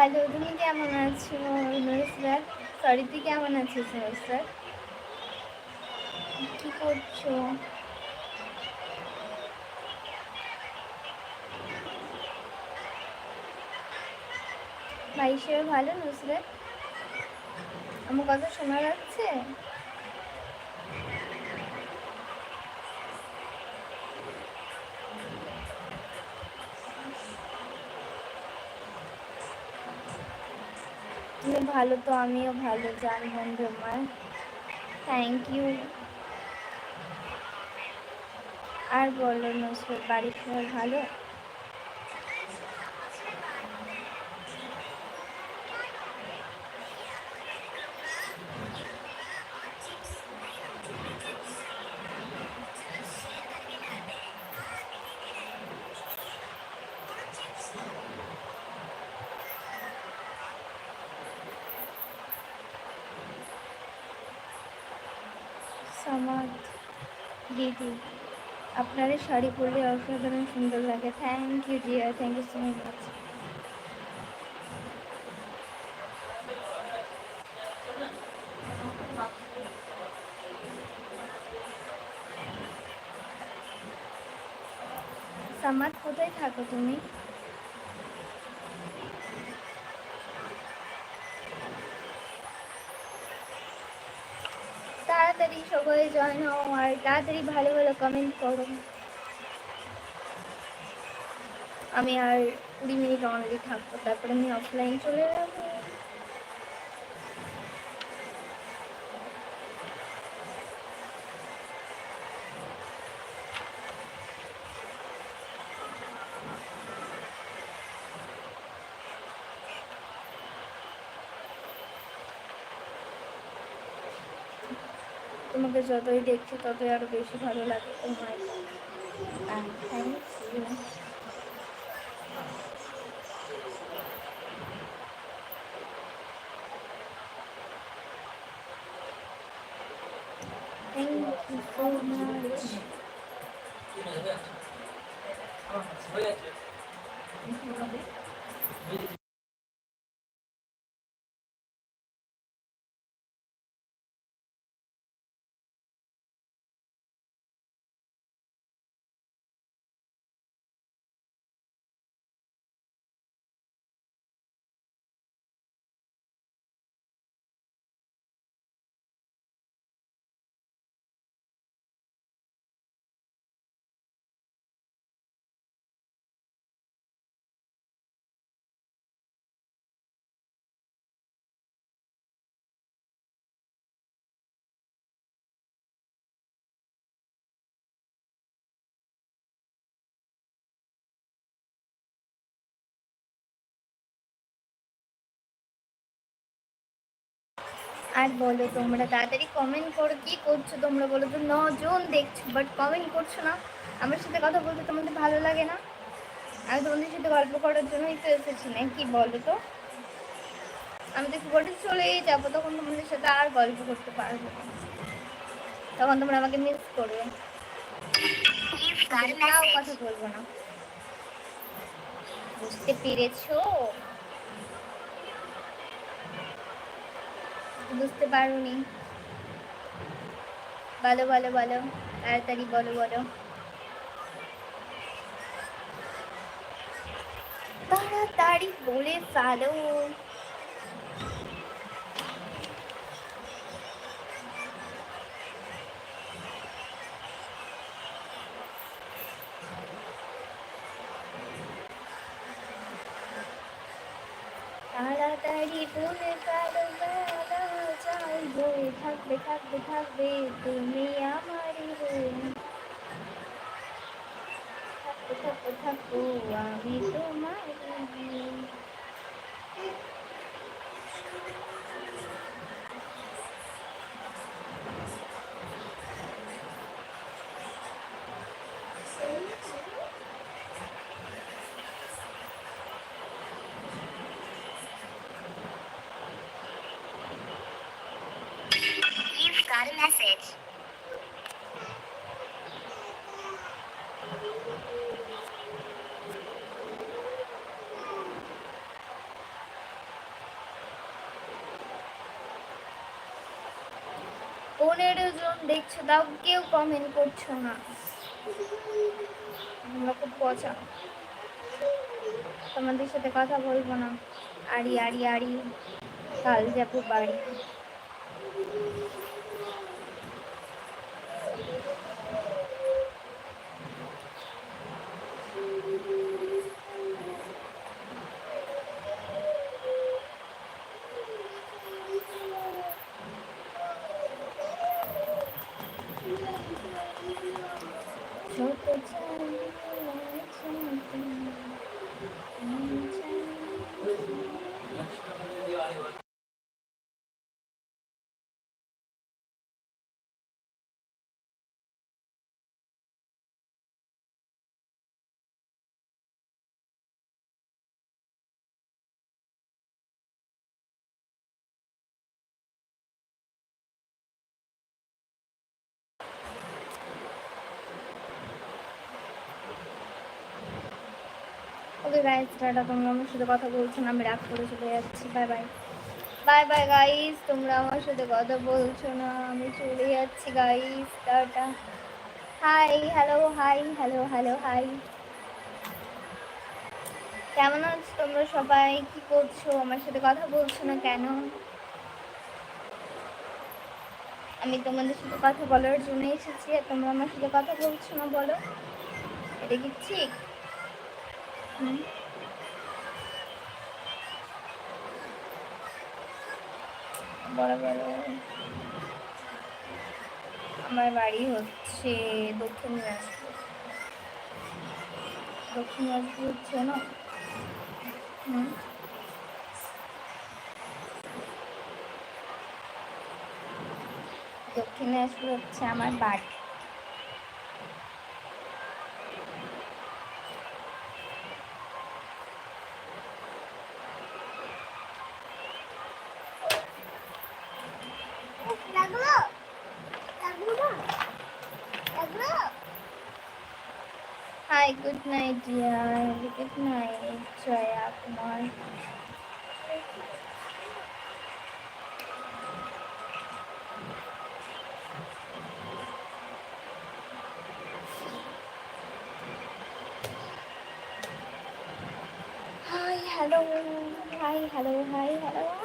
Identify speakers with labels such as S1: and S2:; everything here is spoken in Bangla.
S1: ভালো তুমি কেমন আছো? নুসরাত সরি তুই কেমন আছিস স্যার কি করছ? ভাই সে ভালো নুসরাত আমার কথা শোনা যাচ্ছে তুমি ভালো তো আমিও ভালো, জান বন্ধু আমার। থ্যাংক ইউ আর বলো নসরত বাড়ির সবাই ভালো? দিদি আপনার এই শাড়ি পরলে অসাধারণ সুন্দর লাগে। Thank you dear thank you so much Samad, কোথায় থাকো তুমি? তাড়াতাড়ি সবাই জয়েন হও আর তাড়াতাড়ি ভালো ভালো কমেন্ট করো আমি আর কুড়ি মিনিট অনলি থাকব তারপরে আমি অফলাইন চলে যাব তোমাকে যতই দেখছি, ততই আরও বেশি ভালো লাগে। ও my thank you Thank you. So. আর বলো তোমরা তাড়াতাড়ি কমেন্ট করো কি করছ তোমরা বলো তো? নজন দেখছ বাট কমেন্ট করছ না। আমার সাথে কথা বলতে তোমাদের ভালো লাগে না। আমি তোমাদের সাথে গল্প করার জন্যই তো এসেছি না কি বলো তো? আমি তো একটু চলেই যাব তখন তোমাদের সাথে আর গল্প করতে পারব না। তখন তোমরা আমাকে মিস করবে। কথা বলব না। বুঝতে পেরেছ? বুঝতে পারোনি। বলো বলো বলো তাড়াতাড়ি বলো বলো। তাড়াতাড়ি বলে ফেলো। তাড়াতাড়ি বলে বই থাকবে থাকবে থাকবে তুমি আমারই হয়ে থাকব থাকব থাকব আমি তোমার পনেরো জন দেখছ, তাও কেউ কমেন্ট করছ না। আমরা খুব পচা। তোমাদের সাথে কথা বলব না। আড়ি আড়ি আড়ি। কাল যাব বাড়ি। ওকে গাইস টাটা, তোমরা আমার সাথে কথা বলছো না, আমি রাগ করে চলে যাচ্ছি bye bye bye bye guys তোমরা আমার সাথে কথা বলছো না, আমি চলে যাচ্ছি guys ta-ta. Hi hello hi hello hello hi কেমন আছো তোমরা সবাই? কি করছ? আমার সাথে কথা বলছো না কেন? আমি তোমাদের সাথে কথা বলার জন্য এসেছি, আর তোমরা আমার সাথে কথা বলছো না বলো? এটা কি ঠিক? বড় আমার বাড়ি হচ্ছে দক্ষিণ দিনাজপুর। দক্ষিণ দিনাজপুর হচ্ছে না? দক্ষিণ দিনাজপুর হচ্ছে আমার বাড়ি। Hi good night dear good night Jaya Kumar hi hello hi hello hi hello hi hello